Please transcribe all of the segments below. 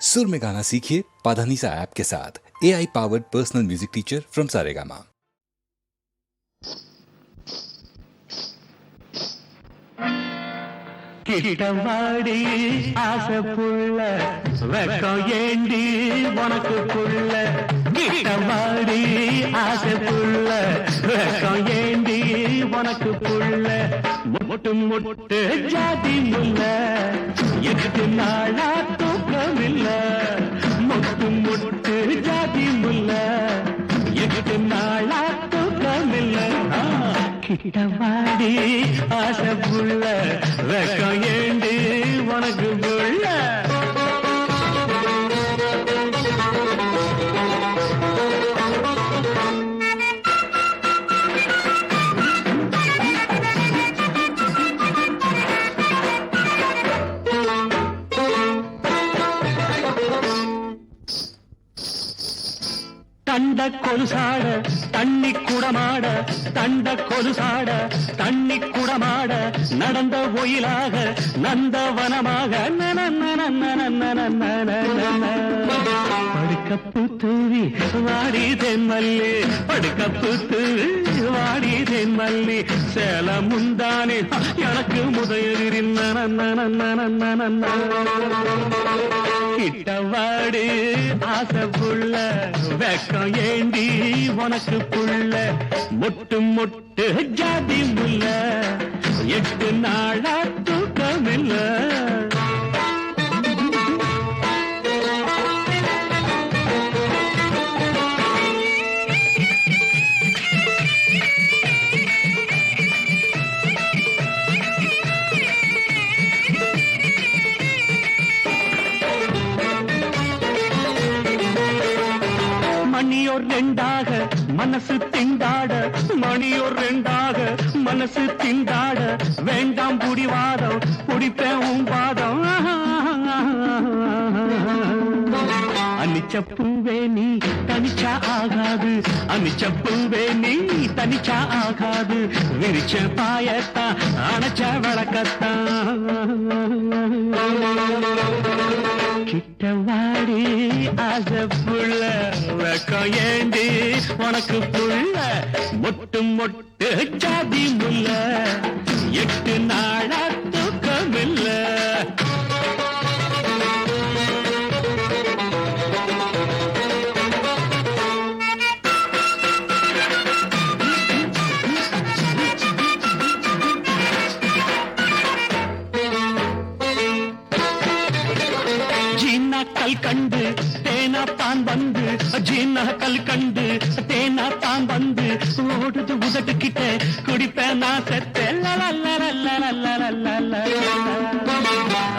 सुर में गाना सीखिए पाधानीसा ऐप के साथ A I powered personal music teacher from Saregama கிட்டவாடி ஆசை புள்ள வெக்கம் ஏண்டி உனக்கு புள்ள கிட்டவாடி ஆசை புள்ள வெக்கம் ஏண்டி உனக்கு புள்ள முட்டு முட்டு ஜாதி முல்ல எட்டு நாளா தூக்கம் மொட்டு மொட்டு ஜாதி முல்ல எட்டு நாளா தூக்கமில்ல கிட்டமாடி ஆசை புள்ள வெக்கம் ஏண்டு உனக்கு புள்ள தண்ட கொலுசாட தண்ணி குடமாட தண்ட கொலுசாட தண்ணி குடமாட நடந்த ஒயிலாக நந்தவனமாக படுக்கப்பு தூவி வாடி தென்மல்லி படுக்கப்பு தூவி வாடி தென்மல்லி சேல முந்தானே எனக்கு முதலிரின் நன நன நன நன நன. கிட்டவாடு ஆசை புள்ள வெக்கம் ஏண்டி உனக்கு புள்ள முட்டு முட்டு ஜாதி முல்ல. எட்டு நாளா தூக்கமில்ல. மணியோர் மனசு திண்டாட மணியோர் ரெண்டாக. மனசு திண்டாட வேண்டாம் புடிவாதம் குடிப்பேன் உன் பாதம் அனிச்சப்பூவே நீ தனிச்சா ஆகாது. அனிச்சப்பூவே நீ தனிச்சா ஆகாது. விரிச்ச பாயத்தா அணைச்ச விளக்கத்தான். கிட்ட வாடி புள்ள ஏண்டி உனக்கு புள்ள மொட்டு மொட்டு ஜாதி ஓடுது உதட்டு கிட்ட குடிப்பேன் நான் செத்த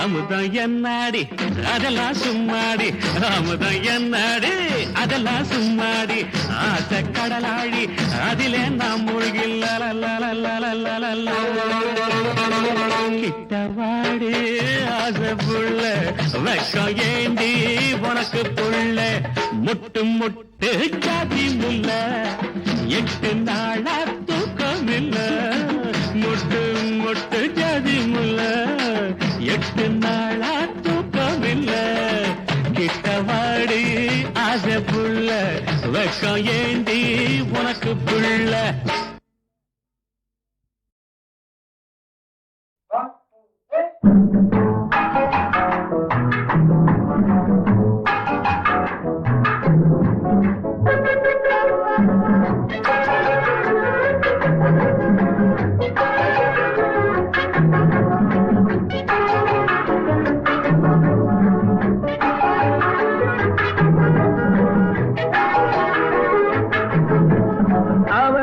அமுதம் என்னாடி அதெல்லாம் சும்மாடி அமுதம் என்னாடி அதெல்லாம் சும்மாடி ஆசை கடலாடி அதிலே நாம் மூழ்கி கிட்டவாடி ஆசை புள்ள வெக்கம் ஏண்டி உனக்கு புள்ள முட்டு முட்டு ஜாதி முல்லை எட்டு நாளா தூக்கம் இல்ல முட்டு முட்டு ஜாதி முல்ல எட்டு நாளா தூக்கம் இல்ல கிட்டவாடி ஆசை புள்ள வெக்கம் ஏந்தி உனக்கு புள்ள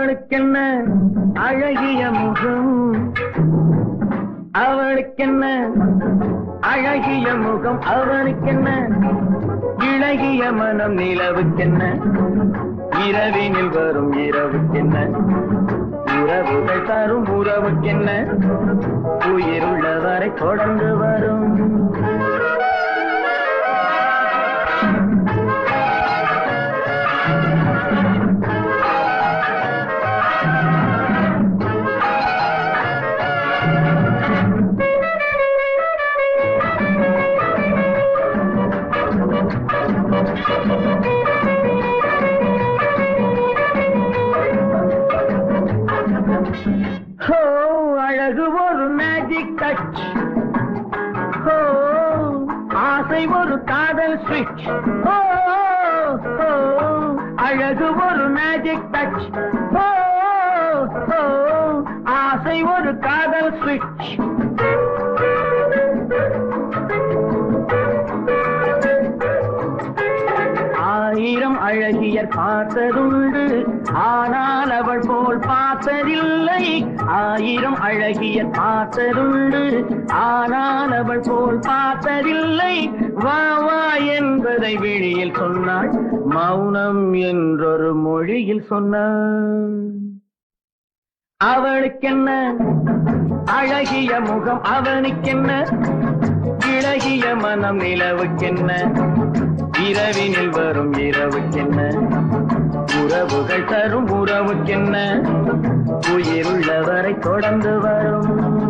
அவளுக்கென்ன அழகிய முகம்? அவளுக்கென்ன அழகிய முகம்? அவனுக்கென்ன இழகிய மனம்? நிலவுக்கென்ன? இரவினில் வரும் இரவுக்கென்ன? உறவுகள் தரும் உறவுக்கென்ன? உயிருள்ளவரை தொடர்ந்து வரும். ஆசை ஒரு காதல் ஸ்விட்ச் அழகு ஒரு மேஜிக் டச் ஆசை ஒரு காதல் ஸ்விட்ச் ஆயிரம் அழகியர் பார்த்ததுண்டு. ஆனால் அவள் போல் பார்த்ததில்லை. ஆயிரம் அழகிய பார்த்ததுண்டு ஆனால் அவள் போல் பார்த்ததில்லை. வா வா என்பதை வெளியில் சொன்னாள். மௌனம் என்றொரு மொழியில் சொன்னாள். அவளுக்கென்ன? அழகிய முகம் அவனுக்கென்ன? இழகிய மனம் நிலவுக்கென்ன? இரவினில் வரும் இரவுக்கென்ன? உறவுகள் தரும் உறவுக்கென்ன? உயிருள்ளவரை தொடர்ந்து வரும்.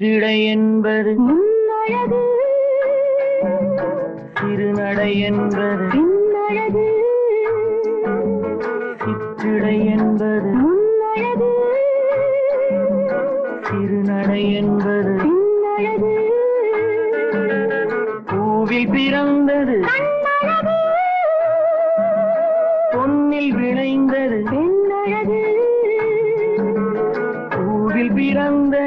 சிற்றிடை என்பது முன்னழகு. சிறுநடை என்பது பின்னழகு. சிற்றிடை என்பது முன்னழகு. சிறுநடை என்பது பின்னழகு. பூவில் பிறந்தது பொன்னில் விளைந்தது பெண்ணழகு பூவில் பிறந்தது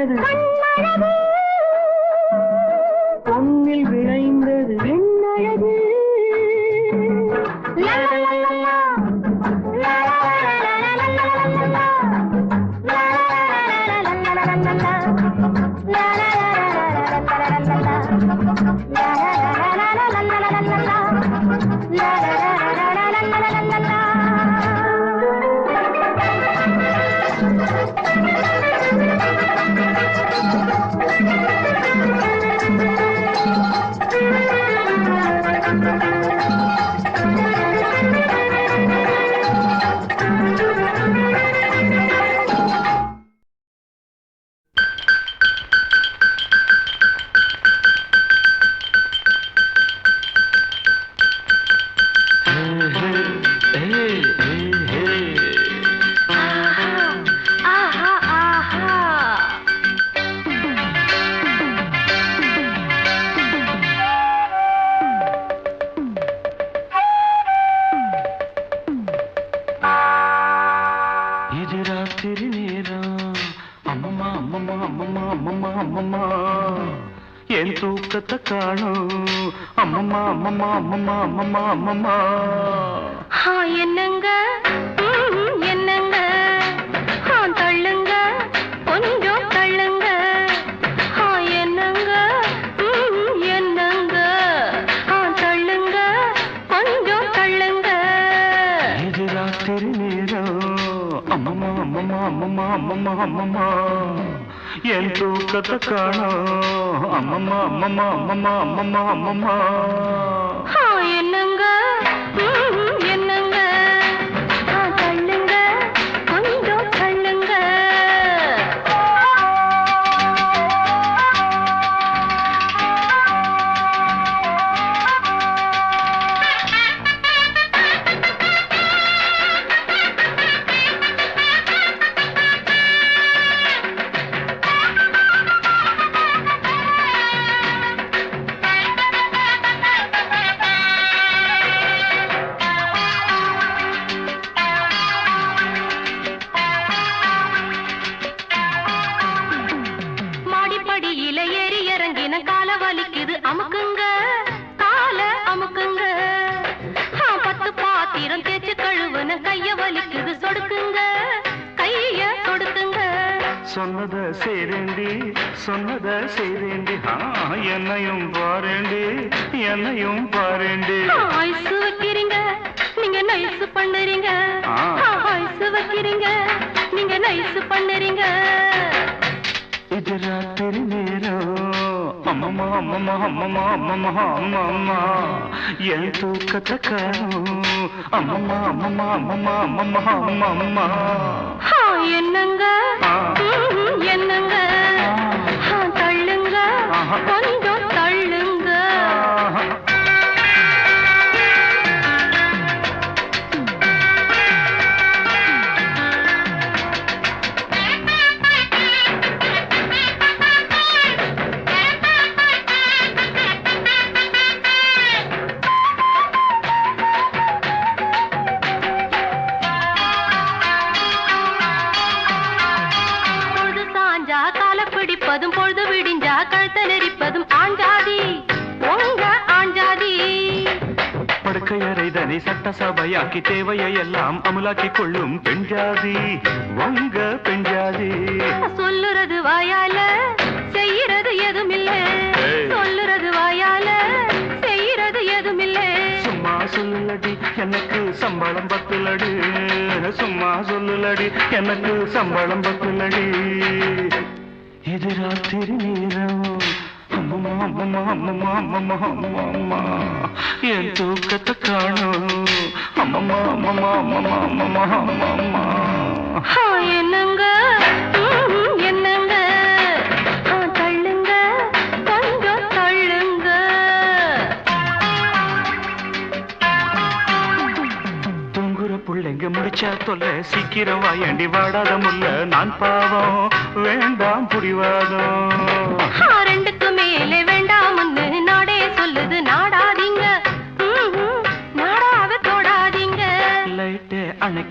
அம்மம்மா அம்மம்மா அம்மம்மா அம்மம்மா அம்மம்மா. என் தூக்கத்தை காணும். அம்மம்மா அம்மம்மா அம்மம்மா அம்மம்மா அம்மம்மா. என்னங்க? அம்மம்மா அம்மம்மா என் தூக்கத்தை காணோம் அம்மம்மா அம்மம்மா அம்மம்மா அம்மம்மா அம்மம்மா அம்மம்மா அம்மம்மா அம்மம்மா அம்மம்மா என் தூக்கத்தை காணும். அம்மம்மா அம்மம்மா அம்மம்மா அம்மம்மா அம்மம்மா ஆ, என்னங்க? என்னங்க தள்ளுங்க. படுக்கையறை தனி சட்டசபையாக்கி தேவையை எல்லாம் அமலாக்கி கொள்ளும் பெண்ஜாதி. உங்க பெண்ஜாதி. சொல்லுறது வாயால செய்யறது எதுமில்ல. ஏய். சொல்லுறது வாயால செய்யறது எதுமில்ல. சும்மா சொல்லுலடி எனக்கு சம்பளம் பத்துலடி. சும்மா சொல்லுலடி எனக்கு சம்பளம் பத்துலடி. இது ராத்திரி நேரம். என் தூக்கத்தை காணும். அம்மம்மா அம்மம்மா அம்மம்மா அம்மம்மா அம்மம்மா ஆ, என்னங்க? ம்ம், என்னங்க? தள்ளுங்க. கொஞ்சம் தள்ளுங்க. தூங்குற புள்ளைங்க முடிச்சா தொல்ல. சீக்கிரம் வாயண்டி வாடாத முல்ல. நான் பாவம் வேண்டாம் புடிவாதம்.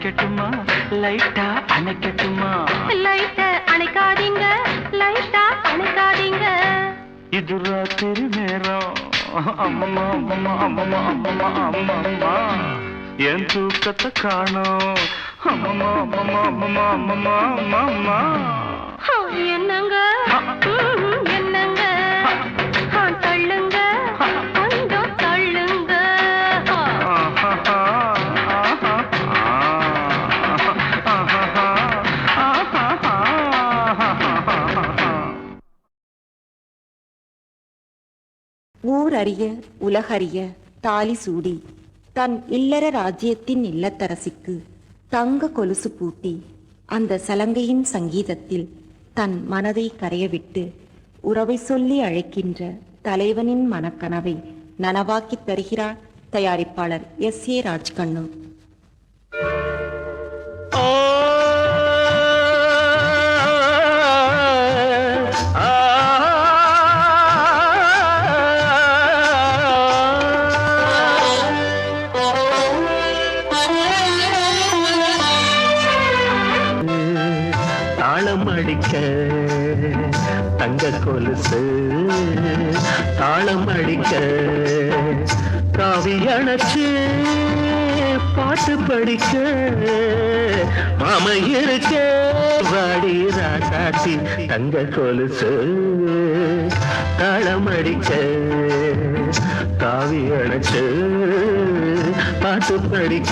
அணைக்கட்டுமா? லைட்டா அணைக்கட்டுமா? லைட்ட அணைக்காதீங்க. லைட்டா அணைக்காதீங்க. இது ராத்திரி நேரம். அம்மம்மா அம்மம்மா அம்மம்மா அம்மம்மா அம்மம்மா என் தூக்கத்தை காணோம். அம்மம்மா அம்மம்மா அம்மம்மா அம்மம்மா அம்மம்மா என்னங்க? ம்ஹும், அறிய உலகறிய தாலி சூடி தன் இல்லற ராஜ்யத்தின் இல்லத்தரசிக்கு தங்க கொலுசு பூட்டி அந்த சலங்கையின் சங்கீதத்தில் தன் மனதை கரையவிட்டு உறவை சொல்லி அழைக்கின்ற தலைவனின் மனக்கனவை நனவாக்கித் தருகிறார் தயாரிப்பாளர் எஸ் ஏ ராஜ்கண்ணு. தாளம் அடிக்க. காவி அணைச்சு பாட்டு படிக்க. மாம இருக்க வாடி ராசாத்தி தங்க கொலுசு. தாளம் அடிக்க. காவி அணைச்சு பாட்டு படிக்க.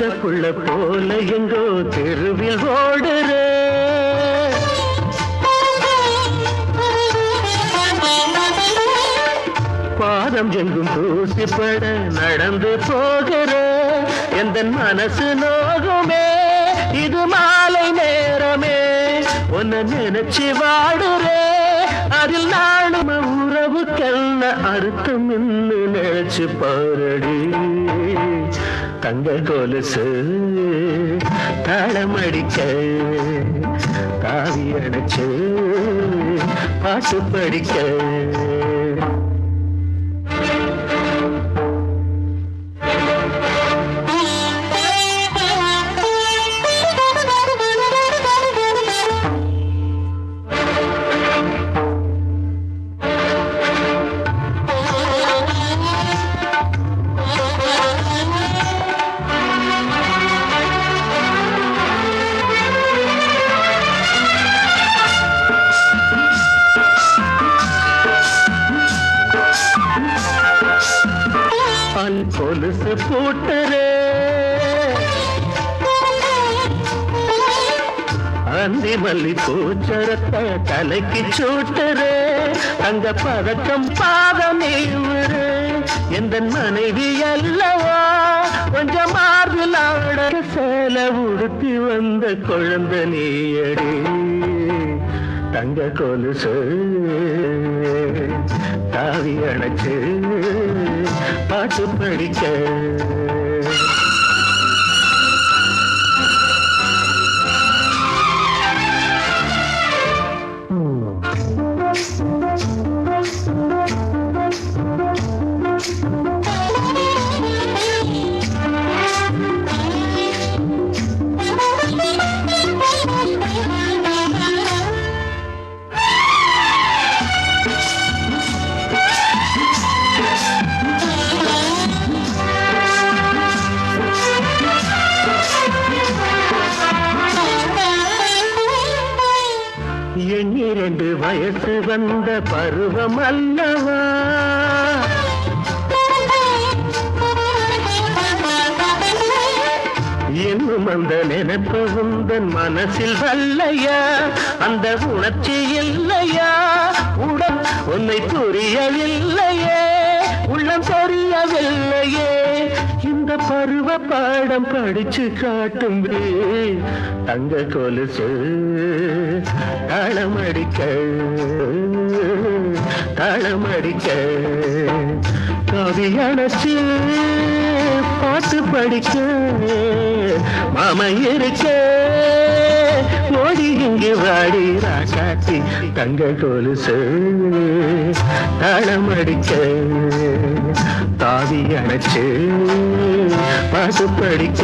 புள்ள போல எங்கோ தெருவில் ஓடுற. பாதம் எங்கும் தூசிப்பட நடந்து போகிற. எந்த மனசு நோகுமே இது மாலை நேரமே. உன்னை நினைச்சு வாடுறே. அதில் நானும் உறவுக்கெல்ல அர்த்தம் இன்னு நினைச்சு பாரடி. தங்க கொலுசு தாளமடிக்க காவி அணைச்சு பாட்டு படிக்க. கொலுசு போட்டரே. அந்தி மல்லி பூச்சரத்தை தலைக்கு சூட்டரே. தங்க பதக்கம் பாதம் எந்த மனைவி அல்லவா? கொஞ்சம் மார்பில் ஆட சேல உடுத்தி வந்த குழந்தை நீயடி. தங்க கொலுசு தாவி அணைச்சு பாட்டு படிக்க வந்த பருவம் அல்லவா இன்னும் அந்த நினைப்பு உந்தன் மனசில் வல்லையா? அந்த உணர்ச்சி இல்லையா? உடல் உன்னை புரியவில்லையே. உள்ளம் தெரியவில்லையே. இந்த பருவ பாடம் படிச்சு காட்டும் தங்க கொலுசு. தாளமடிக்க தாளமடிக்க கவி அணைச்சு. பாட்டு படிக்க மாம இருக்க ஓடி இங்கு வாடி ராக்காத்தி தங்க கொலுசு. தாளமடிக்க தாவி அணைச்சு. பாட்டு படிக்க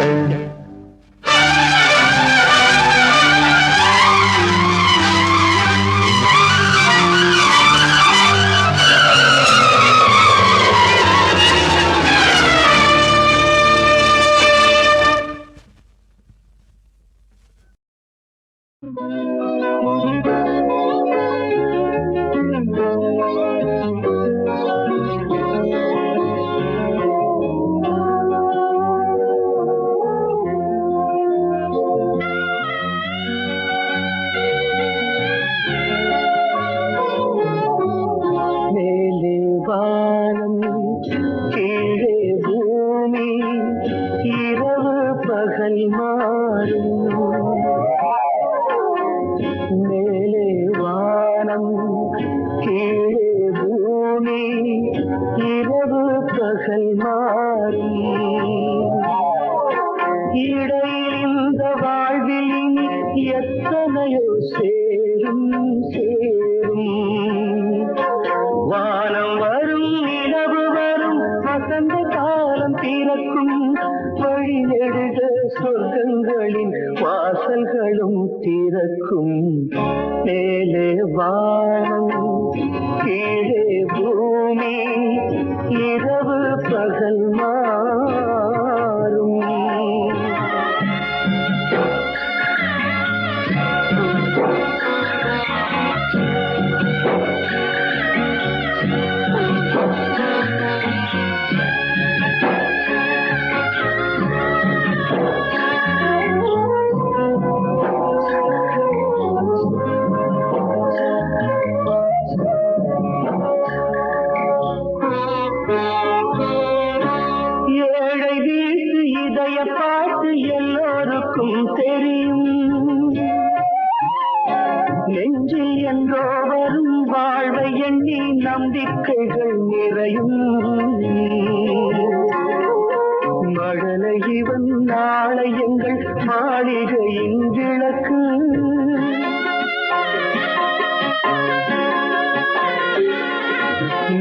நாளை எங்கள் மாளிகையின் விளக்கு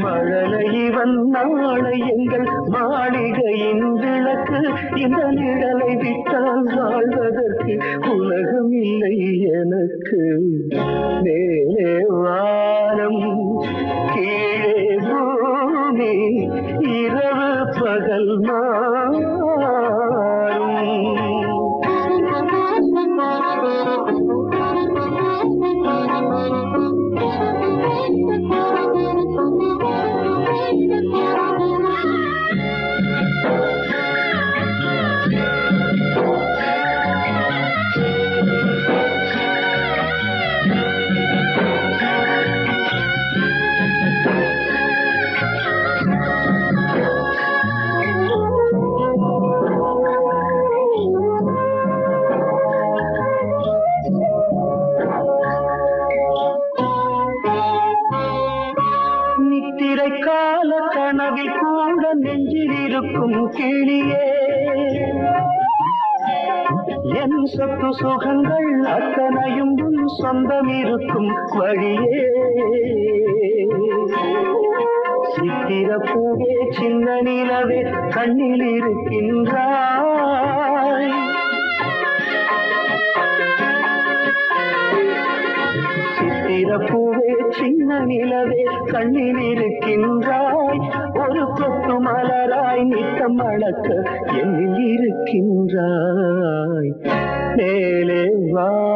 மழலை இவன் நாளை எங்கள் மாளிகையின் விளக்கு இந்த நிழலை விட்டால் வாழ்வதற்கு உலகம் இல்லை எனக்கு. மேலே வானம் கீழே பூமி இரவு பகல் மா வழியே. சித்திர பூவே சின்ன நிலவே கண்ணில் இருக்கின்றாய். சித்திர பூவே சின்ன நிலவே கண்ணில் இருக்கின்றாய். ஒரு கொத்து மலராய் நித்தம் அழக்க என்னில் இருக்கின்றாய். மேலே வா.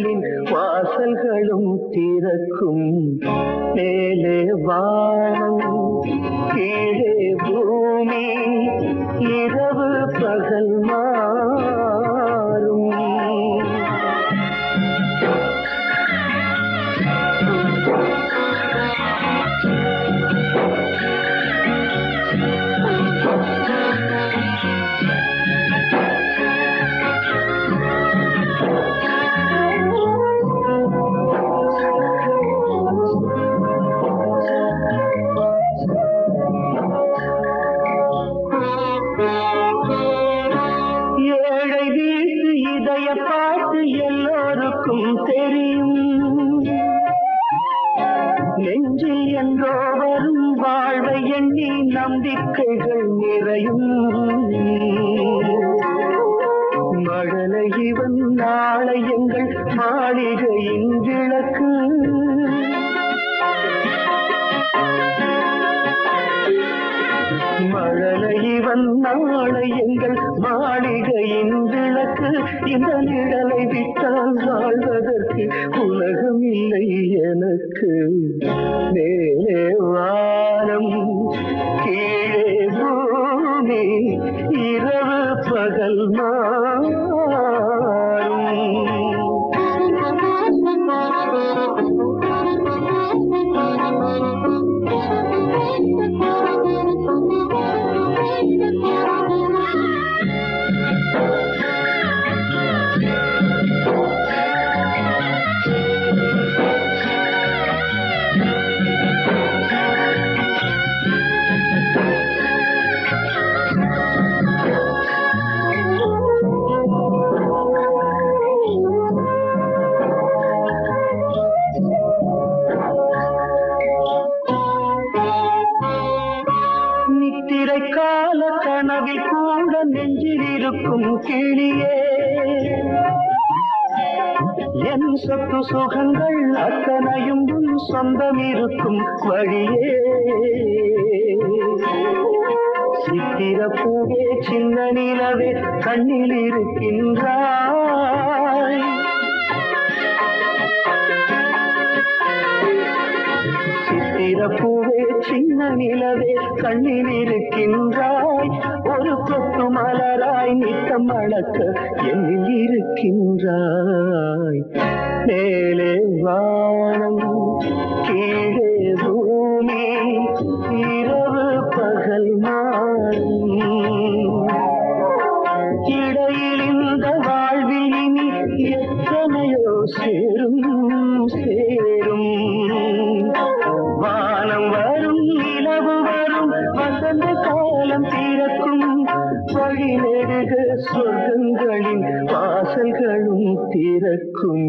வாசல்களின் வாசல்களும் திறக்கும். மேலே வானம் கீழே பூமி இரவு பகல் மா நம்பிக்கைகள் நிறையும். மழலை இவன் நாளை எங்கள் மாளிகையின் விளக்கு. மழலை இவன் நாளை எங்கள் மாளிகையின் விளக்கு. இந்த நிழலை விட்டால் வாழ்வதற்கு உலகம் இல்லை எனக்கு. மேலே வா. கல்மா இருக்கும் வழியே. சித்திர பூவே சின்ன நிலவே கண்ணில் இருக்கின்றாய். சித்திர பூவே சின்ன நிலவே கண்ணில் இருக்கின்றாய். ஒரு கொத்து மலராய் நித்தம் மணக்க என்னில் இருக்கின்றாய். மேலே வானம் கீழே பூமி இரவு பகல் மாறும் இடையில் இந்த வாழ்வில் இனி எத்தனையோ சேரும் சேரும். வானம் வரும் நிலவு வரும் வசந்த காலம் பிறக்கும் வழி நெடுக சொர்க்கங்களின் வாசல்களும் திறக்கும்.